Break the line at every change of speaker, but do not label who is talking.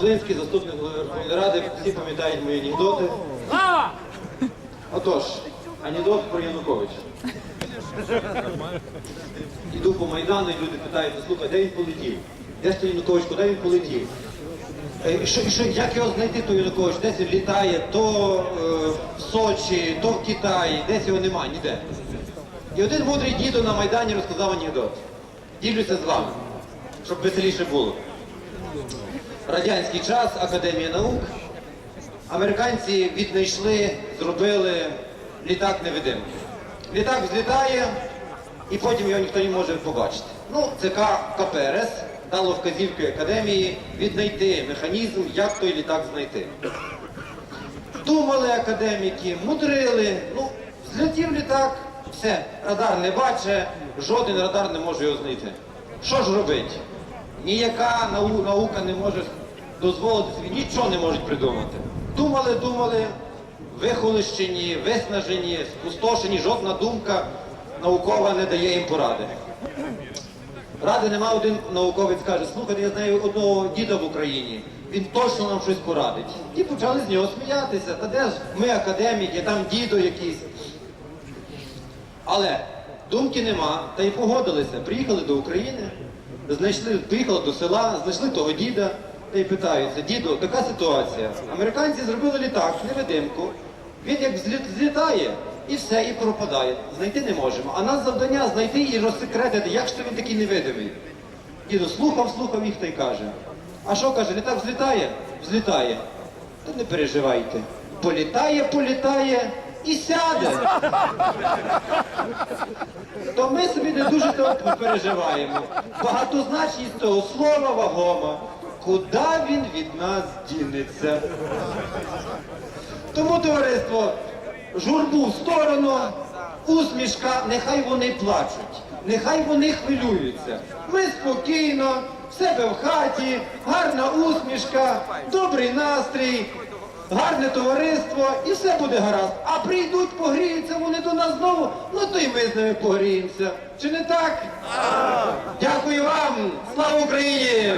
Зеленський, заступник голови Верховної Ради, всі пам'ятають мої анекдоти. Отож, анекдот про Януковича. Іду по Майдану, і люди питаються, слухай, де він полетів? Де ж той Янукович, куди він полетів? Е, Що, що, як його знайти, той Янукович? Десь він літає, то е, в Сочі, то в Китаї, десь його немає, ніде. І один мудрий дідо на Майдані розказав анекдот. Ділюся з вами, щоб веселіше було. Радянський час, Академія наук. Американці віднайшли, зробили літак невидимки. Літак взлітає, і потім його ніхто не може побачити. Ну, ЦК КПРС дало вказівки академії віднайти механізм, як той літак знайти. Думали академіки, мудрили, ну, злетів літак, все, радар не бачить, жоден радар не може його знайти. Що ж робити? Ніяка нау- наука не може дозволити собі, нічого не можуть придумати. Думали, думали, вихолощені, виснажені, спустошені, жодна думка наукова не дає їм поради. Ради нема один науковець каже, слухайте, я знаю одного діда в Україні, він точно нам щось порадить. І почали з нього сміятися. Та де ж ми академіки, там дідо якийсь. Але думки нема, та й погодилися. Приїхали до України, знайшли, приїхали до села, знайшли того діда та й питаються, діду, така ситуація. Американці зробили літак, невидимку. Він як злітає і все, і пропадає. Знайти не можемо. А нас завдання знайти і розсекретити, як ж то він такий невидимий. Діду слухав, слухав їх та й каже. А що каже, літак взлітає? Взлітає. Та не переживайте. Політає, політає і сяде то ми собі не дуже то переживаємо. Багатозначність цього слова вагома. Куди він від нас дінеться? Тому, товариство, журбу в сторону, усмішка, нехай вони плачуть, нехай вони хвилюються. Ми спокійно, в себе в хаті, гарна усмішка, добрий настрій, гарне товариство і все буде гаразд. А прийдуть, погріються вони до нас знову, ну то й ми з ними погріємося. Чи не так? Дякую вам! Слава Україні!